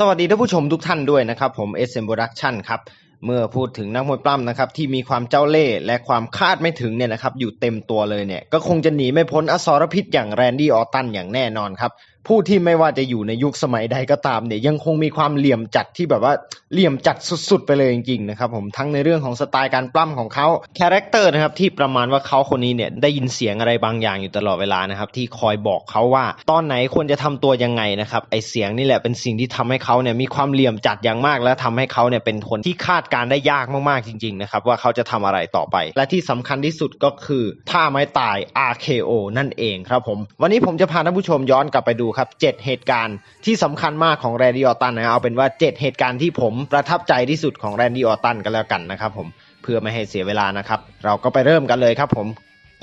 สวัสดีท่านผู้ชมทุกท่านด้วยนะครับ ผม SM Production ครับ เมื่อพูดถึงนักมวยปล้ำนะครับ ที่มีความเจ้าเล่ห์และความคาดไม่ถึงเนี่ยนะครับ อยู่เต็มตัวเลยเนี่ย ก็คงจะหนีไม่พ้นอสรพิษอย่างแรนดี้ออตตันอย่างแน่นอนครับ ผู้ที่ไม่ว่าจะอยู่ในยุคสมัยใดก็ตามเนี่ยยังคงมีความเหลี่ยมจัดที่แบบว่าเหลี่ยมจัดสุดๆไปเลยจริงๆนะครับผมทั้งในเรื่องของสไตล์การปล้ำของเขาคาแรคเตอร์นะครับที่ประมาณว่าเขาคนนี้เนี่ยได้ยินเสียงอะไรบางอย่างอยู่ตลอดเวลานะครับที่คอยบอกเขาว่า ตอนไหนควรจะทำตัวยังไงนะครับไอเสียงนี่แหละเป็นสิ่งที่ทำให้เขาเนี่ยมีความเหลี่ยมจัดอย่างมาก และทำให้เขาเนี่ยเป็นคนที่คาดการได้ยากมากๆจริงๆนะครับว่าเขาจะทำอะไรต่อไป และที่สำคัญที่สุดก็คือท่าไม้ตาย RKO นั่นเองครับผมวันนี้ผมจะพาท่านผู้ชมย้อนกลับไปดูครับ 7 เหตุการณ์ที่สำคัญมากของแรนดี้ออตันนะเอาเป็นว่า 7 เหตุการณ์ที่ผมประทับใจที่สุดของแรนดี้ออตันกันแล้วกันนะครับผมเพื่อไม่ให้เสียเวลานะครับ เราก็ไปเริ่มกันเลยครับผม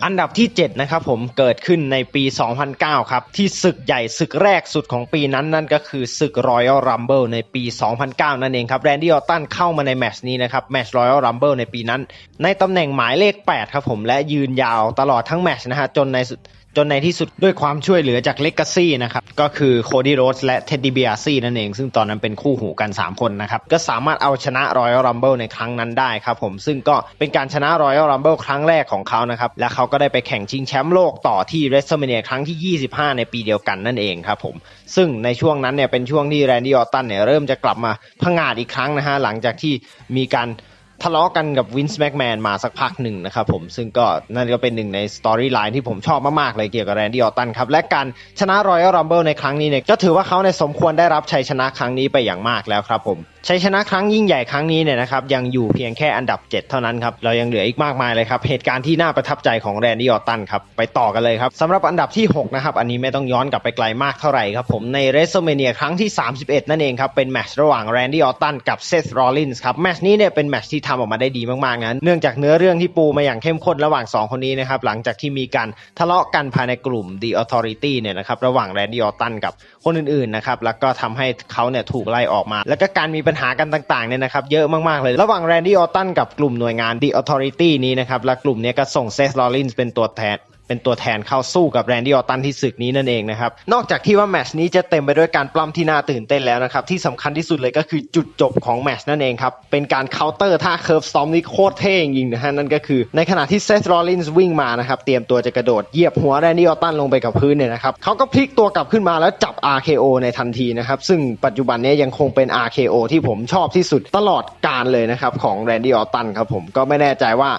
อันดับที่ 7 นะครับผมเกิดขึ้นในปี 2009 ครับ ที่ศึกใหญ่ศึกแรกสุดของปีนั้นนั่นก็คือศึก Royal Rumble ในปี 2009 นั่นเองครับแรนดี้ออตตันเข้ามาในแมชนี้นะครับแมช Royal Rumble ในปีนั้น ในตำแหน่งหมายเลข 8 ครับผมและยืนยาวตลอดทั้งแมชนะฮะจนในสุด จนในที่สุดด้วยความช่วยเหลือจากเลกาซี่นะครับก็คือโคดี้โรสและเท็ดดี้เบียซี่นั่นเอง ซึ่งตอนนั้นเป็นคู่หูกัน 3 คนนะครับ ก็สามารถเอาชนะ Royal Rumble ในครั้งนั้นได้ครับผม ซึ่งก็เป็นการชนะ Royal Rumble ครั้งแรกของเขานะครับ และเขาก็ได้ไปแข่งชิงแชมป์โลกต่อที่ WrestleMania ครั้งที่ 25 ในปีเดียวกันนั่นเองครับผม ซึ่งในช่วงนั้นเนี่ยเป็นช่วงที่แรนดี้ออตตันเนี่ยเริ่มจะกลับมาพังงาดอีกครั้งนะฮะหลังจากที่มีการ ทะเลาะกันกับวินส์แม็กแมนมาสักพักหนึ่งนะครับผมซึ่งก็นั่นก็เป็นหนึ่งในสตอรี่ไลน์ที่ผมชอบมาก ๆ เลยเกี่ยวกับแรนดี้ออตันครับ และการชนะรอยัลรัมเบิลในครั้งนี้เนี่ยก็ถือว่าเขาในสมควรได้รับชัยชนะครั้งนี้ไปอย่างมากแล้วครับผม ชัยชนะครั้งยิ่งใหญ่ครั้งนี้เนี่ยนะครับยังอยู่เพียงแค่อันดับ 7 เท่านั้นครับเรายังเหลืออีกมากมายเลยครับเหตุการณ์ที่น่าประทับใจของแรนดี้ออตตันครับไปต่อกันเลยครับสำหรับอันดับที่6นะครับอันนี้ไม่ต้องย้อนกลับไปไกลมากเท่าไหร่ครับผมในเร s เมเนียครั้งที่ 31 นั่นเองครับเป็นแมตช์ระหว่างแรนดี้ออตตันกับเซธโรลลินส์ครับแมตช์นี้เนี่ยเป็นแมตช์ที่ทำออกมาได้ดีมากๆนะเนื่องจากเนื้อเรื่องที่ปูมาอย่างเข้มข้นระหว่าง 2 คนนี้นะครับหลังจากที่มีการทะเลาะกันภายในกลุ่ม The Authority เนี่ยนะครับระหว่างแรนดี้ออตตันกับคนอื่นๆนะครับแล้วก็ทำให้เขาเนี่ยถูกไล่ออกมา แล้วก็การมีปัญหากันต่างๆเนี่ยนะครับเยอะมากๆเลย ระหว่างแรนดี้ออตตันกับกลุ่มหน่วยงาน The Authority นี้นะครับและกลุ่มเนี้ยก็ส่งเซสลอรลลินส์เป็นตัวแทน เป็นตัวแทนเข้าสู้กับแรนดี้ออตันที่ศึกนี้นั่นเองนะครับ นอกจากที่ว่าแมชนี้จะเต็มไปด้วยการปล้ำที่น่าตื่นเต้นแล้วนะครับที่สำคัญที่สุดเลยก็คือจุดจบของแมชนั่นเองครับเป็นการเคาน์เตอร์ท่าเคิร์ฟซอมนี่โคตรเท่จริงนะฮะนั่นก็คือในขณะที่เซธโรลลินส์วิ่งมานะครับเตรียมตัวจะกระโดดเหยียบหัวแรนดี้ออตันลงไปกับพื้นเนี่ยนะครับเขาก็พลิกตัวกลับขึ้นมาแล้วจับ RKO ในทันทีนะครับซึ่งปัจจุบันนี้ยังคงเป็น RKO ที่ผมชอบที่สุดตลอดกาลเลยนะครับของแรนดี้ออตันครับผมก็ไม่แน่ใจว่า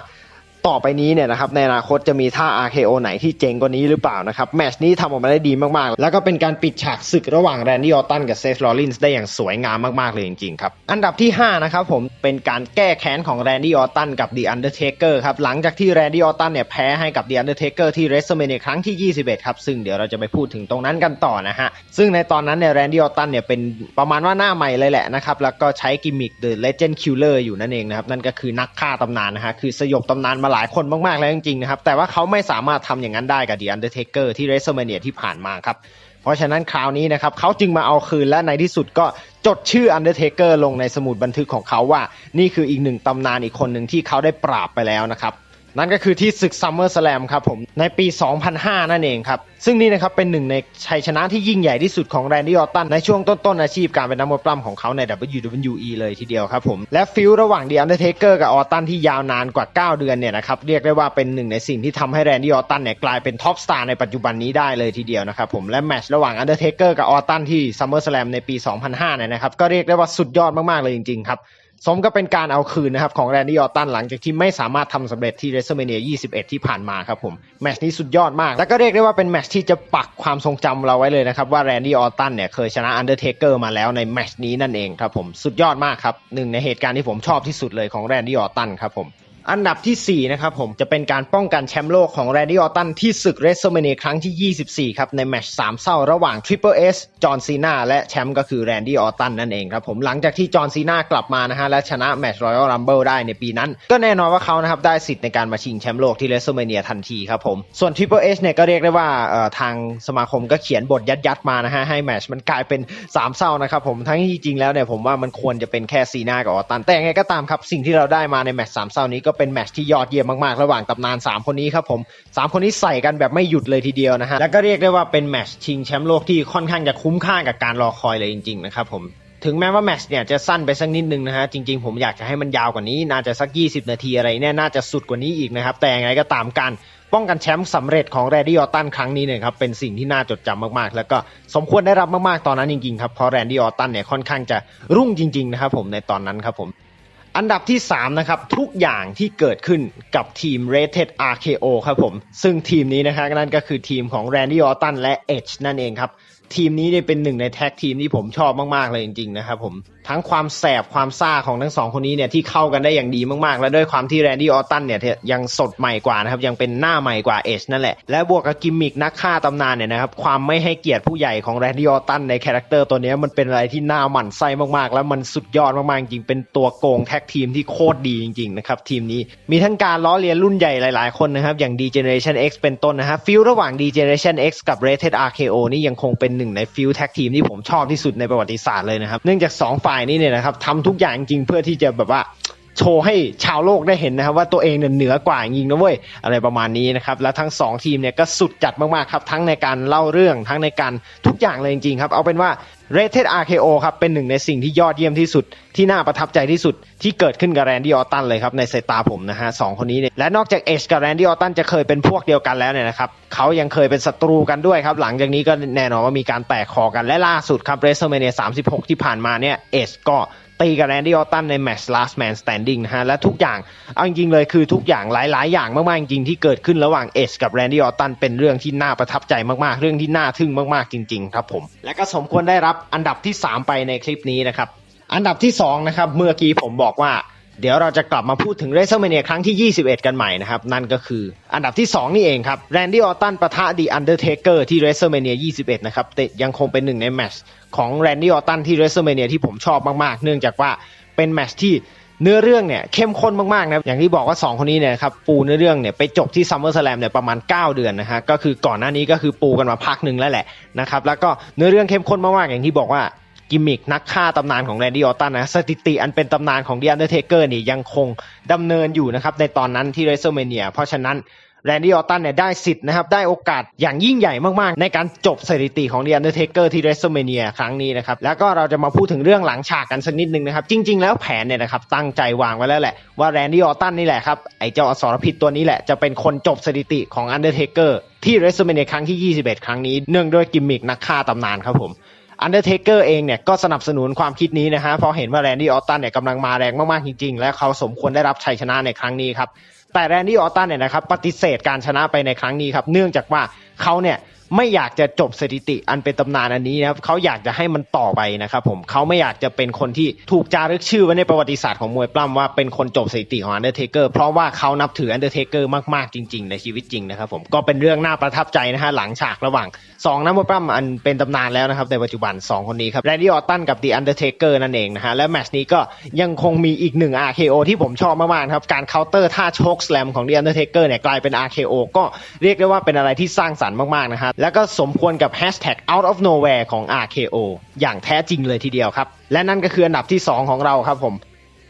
ต่อไปนี้เนี่ยนะครับในอนาคตจะมีท่า RKO ไหนที่เจ๋งกว่านี้หรือเปล่านะครับแมชนี้ทำออกมาได้ดีมากๆ แล้วก็เป็นการปิดฉากศึกระหว่างแรนดี้ออตตันกับเซธโรลลินส์ได้อย่างสวยงามมากๆเลยจริงๆครับอันดับที่5นะครับผมเป็นการแก้แค้นของแรนดี้ออตตันกับ The Undertaker ครับหลังจากที่แรนดี้ออตตันเนี่ยแพ้ให้กับ The Undertaker ที่ WrestleMania ครั้งที่ 21 ครับซึ่งเดี๋ยวเราจะไปพูดถึงตรงนั้นกันต่อนะฮะซึ่งในตอนนั้นเนี่ยแรนดี้ออตตันเนี่ยเป็นประมาณว่าหน้าใหม่เลยแหละนะครับแล้วก็ใช้กิมมิค The Legend Killer อยู่นั่นเองนะครับนั่นก็คือนักฆ่าตำนานนะฮะคือสยบตำนานมาหลายคนมากๆแล้วจริงๆนะครับ แต่ว่าเขาไม่สามารถทำอย่างนั้นได้กับ The Undertaker ที่ WrestleMania ที่ผ่านมาครับ เพราะฉะนั้นคราวนี้นะครับเขาจึงมาเอาคืนและในที่สุดก็จดชื่อ Undertaker ลงในสมุดบันทึกของเขาว่า นี่คืออีกหนึ่งตำนานอีกคนหนึ่งที่เขาได้ปราบไปแล้วนะครับ นั่นก็คือที่ศึก Summer Slam ครับผมในปี 2005 นั่นเองครับ ซึ่งนี่นะครับเป็นหนึ่งในชัยชนะที่ยิ่งใหญ่ที่สุดของแรนดี้ออตตันในช่วงต้นๆอาชีพการเป็นนักมวยปล้ำของเขาใน WWE เลยทีเดียวครับผมและฟิลระหว่าง The Undertaker กับออตตันที่ยาวนานกว่า 9 เดือนเนี่ยนะครับเรียกได้ว่าเป็นหนึ่งในสิ่งที่ทำให้แรนดี้ออตตันเนี่ยกลายเป็นท็อปสตาร์ในปัจจุบันนี้ได้เลยทีเดียวนะครับผมและแมตช์ระหว่าง Undertaker กับออตตันที่ Summer Slam ในปี 2005เนี่ยนะครับก็เรียกได้ว่าสุดยอดมากๆเลยจริงๆครับ สมก็เป็นการเอาคืนนะครับของแรนดี้ออตตันหลังจากที่ไม่สามารถทำสำเร็จที่เรสเมเนีย21 ที่ผ่านมาครับผมแมชนี้สุดยอดมาก แล้วก็เรียกได้ว่าเป็นแมชที่จะปักความทรงจำเราไว้เลยนะครับว่าแรนดี้ออตตันเนี่ยเคยชนะอันเดอร์เทเกอร์มาแล้วในแมชนี้นั่นเองครับผมสุดยอดมากครับหนึ่งในเหตุการณ์ที่ผมชอบที่สุดเลยของแรนดี้ออตตันครับผม อันดับทีสี่ 4 นะครับผมจะเป็นการป้องกันแชมป์โลกของแรนดี้ออตันที่ศึกเรสเซอร์เมเนียครั้งที่ 24 ครับ ในแมตช์สามเศร้าระหว่าง Triple S จอห์นซีนาและแชมป์ก็คือแรนดี้ออตันนั่นเองครับผมหลังจากที่จอห์นซีนากลับมานะฮะและชนะแมตช์รอยัลรัมเบิลได้ในปีนั้น ก็แน่นอนว่าเขานะครับได้สิทธิ์ในการมาชิงแชมป์โลกที่เรสเซอร์เมเนียทันทีครับผมส่วน Triple S เอชเนี่ยก็เรียกได้ว่าทางสมาคมก็เขียนบทยัดๆมานะฮะให้แมตช์มันกลายเป็นสามเศร้านะครับผมทั้งที่จริงแล้วเนี่ยผมว่ามันควรจะเป็นแค่ซีนากับออตตันแต่ยังไงก็ตามครับสิ่งที่เราได้มาในแมตช์สามเศร้านี้ก็เป็นแมตช์ที่ยอดเยี่ยมมากๆ ระหว่างตำนาน 3 คนนี้ครับผม 3 คนนี้ใส่กันแบบไม่หยุดเลยทีเดียวนะฮะ แล้วก็เรียกได้ว่าเป็นแมตช์ชิงแชมป์โลกที่ค่อนข้างจะคุ้มค่ากับการรอคอยเลยจริงๆนะครับผมถึงแม้ว่าแมตช์เนี่ยจะสั้นไปสักนิดนึงนะฮะ จริงๆ ผมอยากจะให้มันยาวกว่านี้ น่าจะสัก 20 นาทีอะไรเนี่ยน่าจะสุดกว่านี้อีกนะครับ แต่ยังไงก็ตามการป้องกันแชมป์สำเร็จของแรนดี้ออตันครั้งนี้เนี่ยครับ เป็นสิ่งที่น่าจดจำมากๆ แล้วก็สมควรได้รับมากๆ ตอนนั้นจริงๆ ครับ เพราะแรนดี้ออตตันเนี่ยค่อนข้างจะรุ่งจริงๆ นะครับผมในตอนนั้นครับผม อันดับที่ 3 นะครับ ทุกอย่างที่เกิดขึ้นกับทีม Rated RKO ครับผม ซึ่งทีมนี้นะครับนั่นก็คือทีมของ Randy Orton และ Edge นั่นเองครับ ทีมนี้เนี่ยเป็นหนึ่งในแท็กทีมที่ผมชอบมาก ๆ เลยจริง ๆ นะครับผม ทั้งความแสบความซ่าของทั้งสองคนนี้เนี่ยที่เข้ากันได้อย่างดีมากๆ และด้วยความที่ Randy Orton เนี่ยยังสดใหม่กว่านะครับ ยังเป็นหน้าใหม่กว่า Edge นั่นแหละ และบวกกับกิมมิกนักฆ่าตำนานเนี่ยนะครับ ความไม่ให้เกียรติผู้ใหญ่ของ Randy Orton ในคาแรคเตอร์ตัวนี้มันเป็นอะไรที่น่าหมั่นไส้มากๆ แล้วมันสุดยอดมากๆ จริงเป็นตัวโกงแท็กทีมที่โคตรดีจริงๆนะครับทีมนี้มีทั้งการล้อเลียนรุ่นใหญ่หลายๆคนนะครับอย่าง D Generation X เป็นต้นนะฮะฟิลระหว่าง D Generation X กับ Rated RKO นี่ยังคงเป็นหนึ่งในฟิลแท็กทีมที่ผมชอบที่สุดในประวัติศาสตร์เลยนะครับเนื่องจากสองฝ่ายนี่เนี่ยนะครับทำทุกอย่างจริงเพื่อที่จะแบบว่า โชว์ให้ชาวโลกได้เห็นนะครับว่าตัวเองเนี่ยเหนือกว่าจริงๆนะเว้ยอะไรประมาณนี้นะครับแล้วทั้งสองทีมเนี่ยก็สุดจัดมากๆครับทั้งในการเล่าเรื่องทั้งในการทุกอย่างเลยจริงๆครับเอาเป็นว่า Rated RKO ครับเป็นหนึ่งในสิ่งที่ยอดเยี่ยมที่สุด ที่น่าประทับใจที่สุด ที่เกิดขึ้นกับแรนดี้ออตตันเลยครับในสายตาผมนะฮะสองคนนี้เนี่ยและนอกจากเอชกับแรนดี้ออตตันจะเคยเป็นพวกเดียวกันแล้วเนี่ยนะครับเขายังเคยเป็นศัตรูกันด้วยครับหลังจากนี้ก็แน่นอนว่ามีการแตกคอกันและล่าสุดครับ WrestleMania 36 ที่ผ่านมาเนี่ยเอชก็ ตีกับแรนดี้ออตตันในแมตช์ last man standing นะฮะ และทุกอย่างเอาจริงเลยคือทุกอย่างหลาย ๆ อย่างมาก ๆ จริงที่เกิดขึ้นระหว่างเอชกับแรนดี้ออตตันเป็นเรื่องที่น่าประทับใจมาก ๆ เรื่องที่น่าทึ่งมาก ๆ จริง ๆ ครับผม และก็สมควรได้รับอันดับที่ 3 ไปในคลิปนี้นะครับ อันดับที่2นะครับเมื่อกี้ผมบอกว่า เดี๋ยวเราจะกลับมาพูดถึง WrestleMania ครั้งที่ 21 กันใหม่นะครับ นั่นก็คืออันดับที่ 2 นี่เองครับแรนดี้ออตตันปะทะ The Undertaker ที่ WrestleMania 21 นะครับแต่ยังคงเป็นหนึ่งในแมชของแรนดี้ออตตันที่ WrestleMania ที่ผมชอบมากๆ เนื่องจากว่าเป็นแมชที่เนื้อเรื่องเนี่ยเข้มข้นมากๆนะอย่างที่บอกว่า 2 คนนี้เนี่ยครับปูเนื้อเรื่องเนี่ยไปจบที่ SummerSlam เนี่ยประมาณ 9 เดือนนะฮะก็คือก่อนหน้านี้ก็คือปูกันมาพักหนึ่งแล้วแหละนะครับแล้วก็เนื้อเรื่องเข้มข้นมากๆอย่างที่บอกว่า กิมมิกนักฆ่าตำนานของแรนดี้ออตตันนะสถิติอันเป็นตำนานของ The Undertaker นี่ยังคงดำเนินอยู่นะครับในตอนนั้นที่ WrestleMania เพราะฉะนั้นแรนดี้ออตตันเนี่ยได้สิทธิ์นะครับ ได้โอกาสอย่างยิ่งใหญ่มาก ๆ ในการจบสถิติของ The Undertaker ที่ WrestleMania ครั้งนี้นะครับ แล้วก็เราจะมาพูดถึงเรื่องหลังฉากกันสักนิดนึงนะครับ จริง ๆ แล้วแผนเนี่ยนะครับ ตั้งใจวางไว้แล้วแหละ ว่าแรนดี้ออตตันนี่แหละครับ ไอ้เจ้าอสรพิษตัวนี้แหละ จะเป็นคนจบสถิติของ Undertaker ที่ WrestleMania ครั้งที่ 21 ครั้งนี้เนื่องด้วยกิมมิกนักฆ่าตำนานครับผม อันเดอร์เทเกอร์เองเนี่ยก็สนับสนุนความคิดนี้นะฮะเพราะเห็นว่าแรนดี้ออตตันเนี่ยกำลังมาแรงมากๆจริงๆ และเขาสมควรได้รับชัยชนะในครั้งนี้ครับแต่แรนดี้ออตตันเนี่ยนะครับปฏิเสธการชนะไปในครั้งนี้ครับเนื่องจากว่าเขาเนี่ยไม่อยากจะจบสถิติอันเป็นตำนานอันนี้นะครับเขาอยากจะให้มันต่อไปนะครับผมเขาไม่อยากจะเป็นคนที่ถูกจารึกชื่อไว้ในประวัติศาสตร์ของมวยปล้ำว่าเป็นคนจบสถิติของอันเดอร์เทเกอร์เพราะว่าเขานับถืออันเดอร์เทเกอร์มากๆจริงๆในชีวิตจริงนะครับผมก็เป็นเรื่องน่าประทับใจนะฮะหลังฉากระหว่าง2นักมวยปล้ำอันเป็นตำนานแล้วนะครับในปัจจุบัน 2 คนนี้ครับแรนดี้ออตตันกับ The Undertaker นั่นเองนะฮะและแมตช์นี้ก็ยังคงมีอีกหนึ่ง RKO ที่ผมชอบมากๆครับการเคาน์เตอร์ท่าโชคสแลมของ The Undertaker เนี่ยกลายเป็น RKO ก็เรียกได้ว่าเป็นอะไรที่สร้างสรรค์มากๆนะฮะแล้วก็สมควรกับ Hashtag out of nowhere ของ RKO อย่างแท้จริงเลยทีเดียวครับ และนั่นก็คืออันดับที่ 2 ของเราครับผม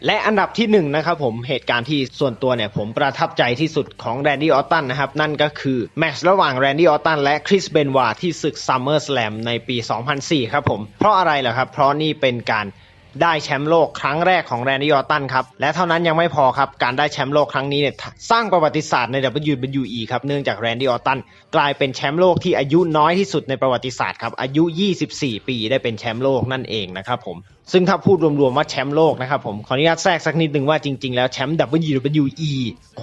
และอันดับที่1นะครับผมเหตุการณ์ที่ส่วนตัวเนี่ยผมประทับใจที่สุดของแรนดี้ออตตันนะครับ นั่นก็คือแมตช์ระหว่างแรนดี้ออตตันและคริสเบนวาที่ศึก SummerSlam ในปี 2004 ครับผม เพราะอะไรล่ะครับ เพราะนี่เป็นการ ได้แชมป์โลกครั้งแรกของแรนดี้ออตตันครับ และเท่านั้นยังไม่พอครับ การได้แชมป์โลกครั้งนี้เนี่ยสร้างประวัติศาสตร์ใน WWE ครับ เนื่องจากแรนดี้ออตตันกลายเป็นแชมป์โลกที่อายุน้อยที่สุดในประวัติศาสตร์ครับ อายุ 24 ปีได้เป็นแชมป์โลกนั่นเองนะครับผม ซึ่งถ้าพูดรวมๆว่าแชมป์โลกนะครับผม ขออนุญาตแทรกสักนิดนึงว่าจริงๆแล้วแชมป์ WWE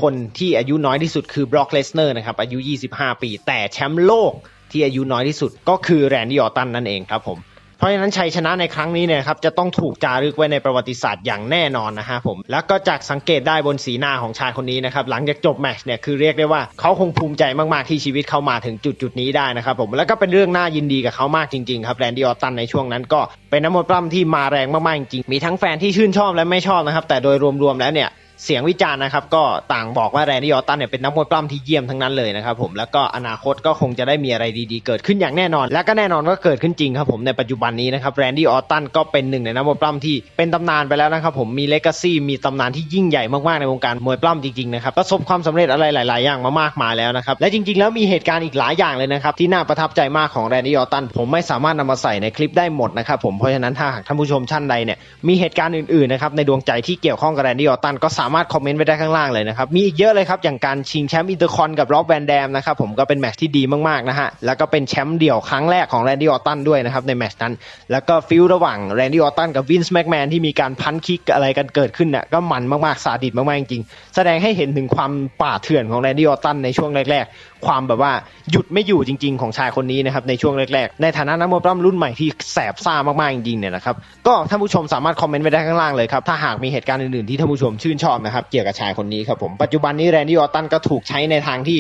คนที่อายุน้อยที่สุดคือบร็อกเลสเนอร์นะครับอายุ 25 ปี แต่แชมป์โลกที่อายุน้อยที่สุดก็คือแรนดี้ออตตันนั่นเองครับผม ราะฉะนั้นชัยชนะในครั้งนี้เนี่ยครับจะต้องถูกจารึกไว้ในประวัติศาสตร์อย่างแน่นอนนะฮะผมแล้วก็จากสังเกตได้บนสีหน้าของชายคนนี้นะครับหลังจากจบแมตช์เนี่ยคือเรียกได้ว่าเขาคงภูมิใจมากๆที่ชีวิตเขามาถึงจุดจุดนี้ได้นะครับผมแล้วก็เป็นเรื่องน่ายินดีกับเขามากจริงๆครับแรนดี้ออตตันในช่วงนั้นก็เป็นนักมวยปล้ำที่มาแรงมากๆจริงมีทั้งแฟนที่ชื่นชอบและไม่ชอบนะครับแต่โดยรวมๆแล้วเนี่ย เสียงวิจารณ์นะครับ ก็ต่างบอกว่าแรนดี้ออตตันเนี่ยเป็นนักมวยปล้ำที่เยี่ยมทั้งนั้นเลยนะครับผมแล้วก็อนาคตก็คงจะได้มีอะไรดีๆ เกิดขึ้นอย่างแน่นอน และก็แน่นอนว่าเกิดขึ้นจริงครับผมในปัจจุบันนี้นะครับแรนดี้ออตตันก็เป็นหนึ่งในนักมวยปล้ำที่เป็นตำนานไปแล้วนะครับผมมีเลกาซีมีตำนานที่ยิ่งใหญ่มากๆในวงการมวยปล้ำจริงๆนะครับประสบความสำเร็จอะไรหลาย ๆ อย่างมามากมายแล้วนะครับและจริง ๆ แล้วมีเหตุการณ์อีกหลายอย่างเลยนะครับที่น่าประทับใจมากของแรนดี้ออตตันผมไม่สามารถนำมาใส่ในคลิปได้หมดนะครับผมเพราะฉะนั้นถ้าหากท่านผู้ชมท่านใดเนี่ยมีเหตุการณ์อื่นๆนะครับในดวงใจที่เกี่ยวข้องกับแรนดี้ออตันก็สามามารถคอมเมนต์ไว้ได้ข้างล่างเลยนะครับ มีอีกเยอะเลยครับ อย่างการชิงแชมป์อินเตอร์คอนกับร็อบแวนแดมนะครับผมก็เป็นแมตช์ที่ดีมากๆนะฮะ แล้วก็เป็นแชมป์เดี่ยวครั้งแรกของแรนดี้ออตตันด้วยนะครับในแมตช์นั้น แล้วก็ฟิลระหว่างแรนดี้ออตตันกับวินส์แม็กแมนที่มีการพันคิกอะไรกันเกิดขึ้นเนี่ยก็มันมากๆซาดิสมากๆจริงๆแสดงให้เห็นถึงความป่าเถื่อนของแรนดี้ออตตันในช่วงแรกๆ ความแบบว่าหยุดไม่อยู่จริง ๆ ของชายคนนี้นะครับในช่วงแรกๆ ในฐานะนักมวยปล้ำรุ่นใหม่ที่แสบซ่ามากๆจริงๆเนี่ยนะครับก็ท่านผู้ชมสามารถคอมเมนต์ไว้ได้ข้างล่างเลยครับถ้าหากมีเหตุการณ์อื่นๆที่ท่านผู้ชมชื่นชอบนะครับเกี่ยวกับชายคนนี้ครับผมปัจจุบันนี้แรนดี้ออตตันก็ถูกใช้ในทางที่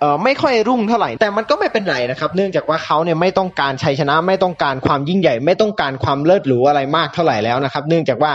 เอ่อไม่ค่อยรุ่งเท่าไหร่ แต่มันก็ไม่เป็นไรนะครับ เนื่องจากว่าเขาเนี่ยไม่ต้องการชัยชนะไม่ต้องการความยิ่งใหญ่ ไม่ต้องการความเลิศหรูอะไรมากเท่าไหร่แล้วนะครับ เนื่องจากว่า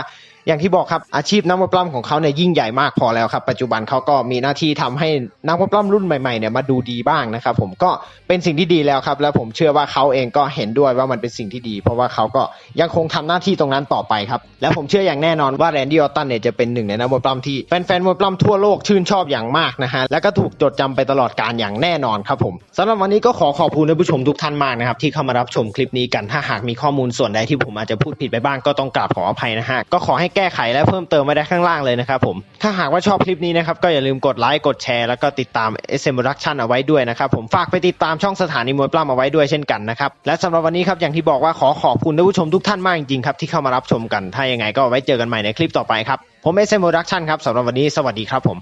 อย่างที่บอกครับอาชีพนักมวยปล้ำของเขาเนี่ยยิ่งใหญ่มากพอแล้วครับ ปัจจุบันเขาก็มีหน้าที่ทำให้นักมวยปล้ำรุ่นใหม่ๆเนี่ยมาดูดีบ้างนะครับ ผมก็เป็นสิ่งที่ดีแล้วครับ แล้วผมเชื่อว่าเขาเองก็เห็นด้วยว่ามันเป็นสิ่งที่ดี เพราะว่าเขาก็ยังคงทำหน้าที่ตรงนั้นต่อไปครับและผมเชื่ออย่างแน่นอนว่าแรนดี้ออตตันเนี่ยจะเป็นหนึ่งในนักมวยปล้ำที่แฟนๆมวยปล้ำทั่วโลกชื่นชอบอย่างมากนะฮะและก็ถูกจดจำไปตลอดการอย่างแน่นอนครับผมสำหรับวันนี้ก็ขอขอบคุณท่านผู้ชมทุกท่านมากนะครับที่เข้ามารับชมคลิปนี้กันถ้าหากมีข้อมูลส่วนใดที่ผมอาจจะพูดผิดไปบ้างก็ต้องกราบขออภัยนะฮะก็ขอให้แก้ไขและเพิ่มเติมไว้ได้ข้างล่างเลยนะครับผมถ้าหากว่าชอบคลิปนี้นะครับก็อย่าลืมกดไลค์กดแชร์แล้วก็ติดตาม SM Production เอาไว้ด้วยนะครับผมฝากไปติดตามช่องสถานีมวยปล้ำเอาไว้ด้วยเช่นกันนะครับและสำหรับวันนี้ครับอย่างที่บอกว่าขอขอบคุณท่านผู้ชมทุกท่านมากจริงๆครับที่เข้ามารับชมกันถ้ายังไงก็ไว้เจอกันใหม่ในคลิปต่อไปครับผม SM Production ครับสำหรับวันนี้สวัสดีครับผม